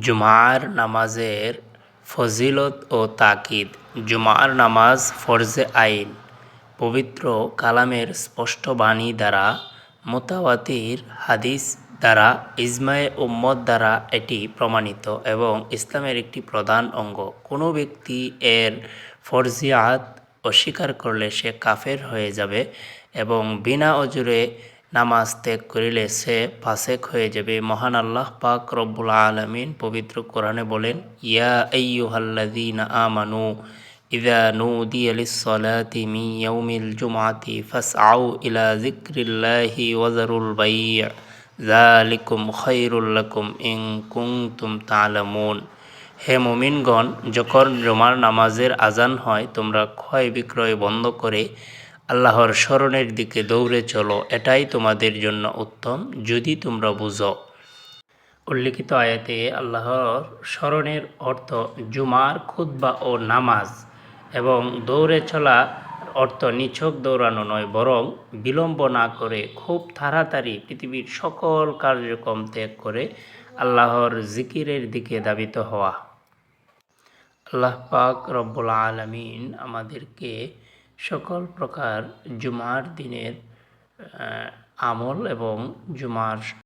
জুমার নামাজের ফজিলত ও তাকিদ। জুমার নামাজ ফরজে আইন, পবিত্র কালামের স্পষ্ট বাণী দ্বারা মোতাওয়াতির হাদিস দ্বারা, ইজমায়ে উম্মত দ্বারা এটি প্রমাণিত এবং ইসলামের একটি প্রধান অঙ্গ। কোনো ব্যক্তি এর ফরজিয়াত অস্বীকার করলে সে কাফের হয়ে যাবে এবং বিনা অজুরে নামাজ ত্যাগ করিলে সে ফাসেক হয়ে যাবে। মহান আল্লাহ পাক রব্বুল আলমিন পবিত্র কোরআনে বলেন, ইয়া আইয়ুহাল্লাযীনা আমানু ইযা নুদিয়া লিস-সালাতি মিন ইয়াউমিল জুমআতি ফাসআউ ইলা যিকরিল্লাহি ওয়া যারুল বাই' যালিকুম খায়রুল লাকুম ইন কুনতুম তা'লামুন। হে মুমিনগণ, যখন জুমার নামাজের আজান হয়, তোমরা ক্রয় বিক্রয় বন্ধ করে আল্লাহর স্মরণের দিকে দৌড়ে চলো, এটাই তোমাদের জন্য উত্তম, যদি তোমরা বুঝো। উল্লিখিত আয়াতে আল্লাহর স্মরণের অর্থ জুমার খুতবা ও নামাজ এবং দৌড়ে চলা অর্থ নিছক দৌড়ানো নয়, বরং বিলম্ব না করে খুব তাড়াতাড়ি পৃথিবীর সকল কার্যক্রম ত্যাগ করে আল্লাহর জিকিরের দিকে দাবিত হওয়া। আল্লাহ পাক রব্বুল আলমিন আমাদেরকে সকল প্রকার জুমার দিনের আমল এবং জুমার